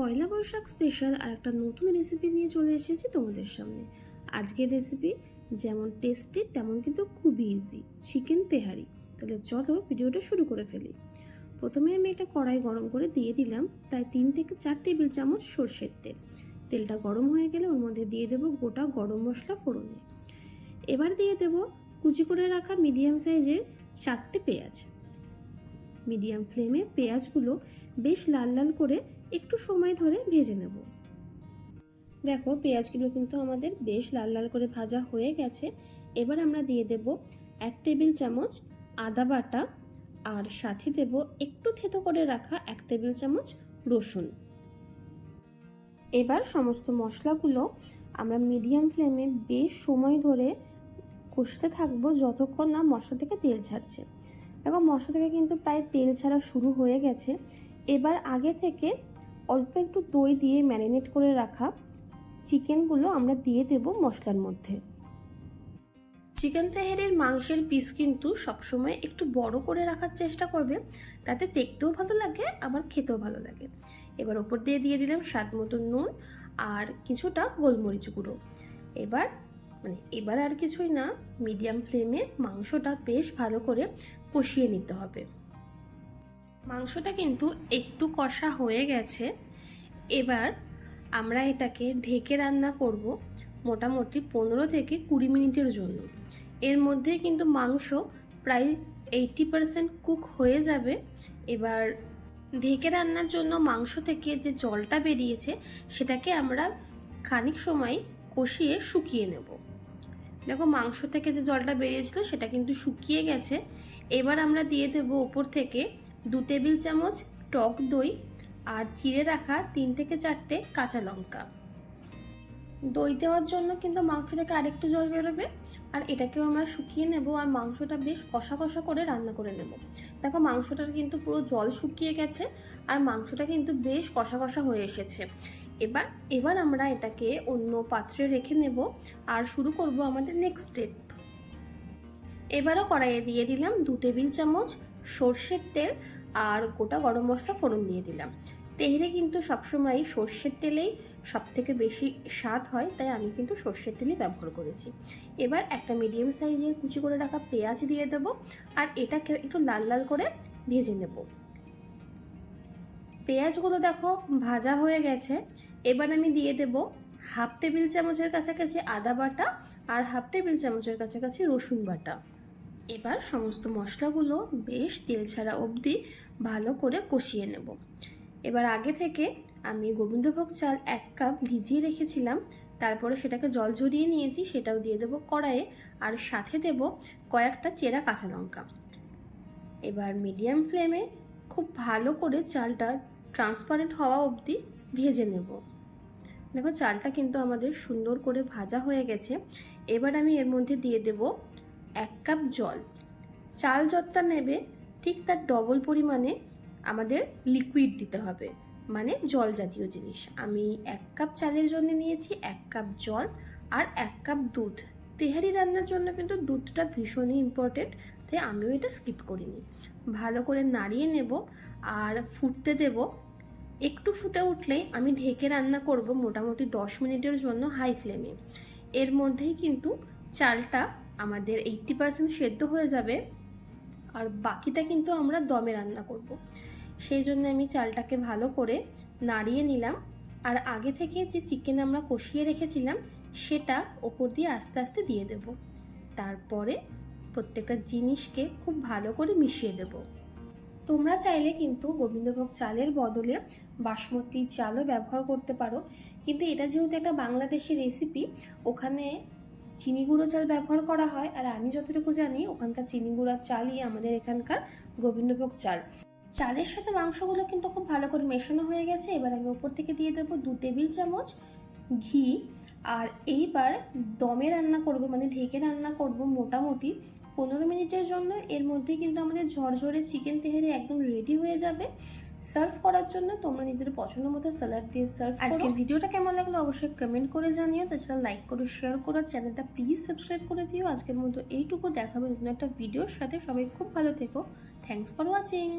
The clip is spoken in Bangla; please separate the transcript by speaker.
Speaker 1: পয়লা বৈশাখ স্পেশাল আর একটা নতুন রেসিপি নিয়ে চলে এসেছি তোমাদের সামনে। আজকের রেসিপি যেমন টেস্টি তেমন কিন্তু খুবই ইজি চিকেন তেহারি। তাহলে চলো ভিডিওটা শুরু করে ফেলি। প্রথমে আমি একটা কড়াই গরম করে দিয়ে দিলাম প্রায় তিন থেকে চার টেবিল চামচ সর্ষের তেল। তেলটা গরম হয়ে গেলে ওর মধ্যে দিয়ে দেবো গোটা গরম মশলা ফোড়নে। এবার দিয়ে দেব কুচি করে রাখা মিডিয়াম সাইজের চারটে পেঁয়াজ। মিডিয়াম ফ্লেমে পেঁয়াজগুলো বেশ লাল লাল করে একটু সময় ধরে ভেজে নেব। দেখো, পেঁয়াজগুলো কিন্তু আমাদের বেশ লাল লাল করে ভাজা হয়ে গেছে। এবার আমরা দিয়ে দেব এক টেবিল চামচ আদা বাটা আর সাথে দেব একটু থেতো করে রাখা এক টেবিল চামচ রসুন। এবার সমস্ত মশলাগুলো আমরা মিডিয়াম ফ্লেমে বেশ সময় ধরে কষতে থাকব যতক্ষণ না মশলা থেকে তেল ছাড়ছে। দেখো মশলা থেকে কিন্তু প্রায় তেল ছাড়া শুরু হয়ে গেছে। এবার আগে থেকে অল্প একটু দই দিয়ে ম্যারিনেট করে রাখা চিকেনগুলো আমরা দিয়ে দেব মশলার মধ্যে। চিকেন তেহারির মাংসের পিস কিন্তু সবসময় একটু বড় করে রাখার চেষ্টা করবে, তাতে দেখতেও ভালো লাগে, আবার খেতেও ভালো লাগে। এবার ওপর দিয়ে দিয়ে দিলাম স্বাদ মতো নুন আর কিছুটা গোলমরিচ গুঁড়ো। এবার মানে এবার আর কিছুই না মিডিয়াম ফ্লেমে মাংসটা বেশ ভালো করে কষিয়ে নিতে হবে। মাংসটা কিন্তু একটু কষা হয়ে গেছে। এবার আমরা এটাকে ঢেকে রান্না করব মোটামুটি পনেরো থেকে কুড়ি মিনিটের জন্য। এর মধ্যে কিন্তু মাংস প্রায় এইটি পারসেন্ট কুক হয়ে যাবে। এবার ঢেকে রান্নার জন্য মাংস থেকে যে জলটা বেরিয়েছে, সেটাকে আমরা খানিক সময় কষিয়ে শুকিয়ে নেব। দেখো মাংস থেকে যে জলটা বেরিয়েছিল সেটা কিন্তু শুকিয়ে গেছে। এবার আমরা দিয়ে দেবো ওপর থেকে দু টেবিল চামচ টক দই আর চিড়ে রাখা তিন থেকে চারটে কাঁচা লঙ্কা। দই দেওয়ার জন্য কিন্তু মাংস থেকে আরেকটু জল বেরোবে আর এটাকেও আমরা শুকিয়ে নেব আর মাংসটা বেশ কষা কষা করে রান্না করে নেব। দেখো মাংসটার কিন্তু পুরো জল শুকিয়ে গেছে আর মাংসটা কিন্তু বেশ কষা কষা হয়ে এসেছে। এবার এবার আমরা এটাকে অন্য পাত্রে রেখে নেব আর শুরু করব আমাদের নেক্সট স্টেপ এবারও কড়াইয়ে দিয়ে দিলাম দু টেবিল চামচ সর্ষের তেল আর গোটা গরম মশলা ফোড়ন দিয়ে দিলাম। তেহরে কিন্তু সবসময় সর্ষের তেলেই সব থেকে বেশি স্বাদ হয়, তাই আমি কিন্তু সর্ষের তেলই ব্যবহার করেছি। এবার একটা মিডিয়াম সাইজের কুচি করে রাখা পেঁয়াজ দিয়ে দেব আর এটাকে একটু লাল লাল করে ভেজে নেব। পেঁয়াজগুলো দেখো ভাজা হয়ে গেছে এবার আমি দিয়ে দেব হাফ টেবিল চামচের কাছাকাছি আদা বাটা আর হাফ টেবিল চামচের কাছাকাছি রসুন বাটা। এবার সমস্ত মশলাগুলো বেশ তেল ছাড়া অবধি ভালো করে কষিয়ে নেব। এবার আগে থেকে আমি গোবিন্দভোগ চাল এক কাপ ভিজিয়ে রেখেছিলাম, তারপরে সেটাকে জল ঝরিয়ে নিয়েছি, সেটাও দিয়ে দেবো কড়াইয়ে আর সাথে দেব কয়েকটা চেরা কাঁচা লঙ্কা। এবার মিডিয়াম ফ্লেমে খুব ভালো করে চালটা ট্রান্সপারেন্ট হওয়া অবধি ভেজে নেব। দেখো, চালটা কিন্তু আমাদের সুন্দর করে ভাজা হয়ে গেছে। এবার আমি এর মধ্যে দিয়ে দেব এক কাপ জল। চাল যতটা নেবে, ঠিক তার ডবল পরিমাণে আমাদের লিকুইড দিতে হবে মানে জল জাতীয় জিনিস। আমি এক কাপ চালের জন্য নিয়েছি, এক কাপ জল আর এক কাপ দুধ। তেহারি রান্নার জন্য কিন্তু দুধটা ভীষণই ইম্পর্টেন্ট তাই আমিও এটা স্কিপ করিনি। ভালো করে নাড়িয়ে নেব আর ফুটতে দেব একটু ফুটে উঠলেই আমি ঢেকে রান্না করব মোটামুটি দশ মিনিটের জন্য হাই ফ্লেমে। এর মধ্যেই কিন্তু চালটা আমাদের এইট্টি পার্সেন্ট সেদ্ধ হয়ে যাবে আর বাকিটা কিন্তু আমরা দমে রান্না করব। সেই জন্য আমি চালটাকে ভালো করে নাড়িয়ে নিলাম আর আগে থেকে যে চিকেন আমরা কষিয়ে রেখেছিলাম সেটা ওপর দিয়ে আস্তে আস্তে দিয়ে দেব। তারপরে প্রত্যেকটা জিনিসকে খুব ভালো করে মিশিয়ে দেব। তোমরা চাইলে কিন্তু গোবিন্দভোগ চালের বদলে বাসমতি চালও ব্যবহার করতে পারো। কিন্তু এটা যেহেতু একটা বাংলাদেশি রেসিপি ওখানে চিনি গুঁড়ো চাল ব্যবহার করা হয়। আর আমি যতটুকু জানি, ওখানকার চিনি গুঁড়োর চালই আমাদের এখানকার গোবিন্দভোগ চাল। চালের সাথে মাংসগুলো কিন্তু খুব ভালো করে মেশানো হয়ে গেছে। এবার আমি ওপর থেকে দিয়ে দেবো দু টেবিল চামচ ঘি। আর এইবার দমে রান্না করব মানে ঢেকে রান্না করব মোটামুটি পনেরো মিনিটের জন্য এর মধ্যে কিন্তু আমাদের ঝরঝরে চিকেন তেহারি একদম রেডি হয়ে যাবে। সার্ভ করার জন্য তোমরা নিজেদের পছন্দ মতো স্যালাড দিয়ে সার্ভ আজকের ভিডিওটা কেমন লাগল অবশ্যই কমেন্ট করে জানিও। তাছাড়া লাইক করো শেয়ার করো চ্যানেলটা প্লিজ সাবস্ক্রাইব করে দিও। আজকের মতো এইটুকু। দেখাবে নতুন একটা ভিডিওর সাথে। সবাই খুব ভালো থেকো। Thanks for watching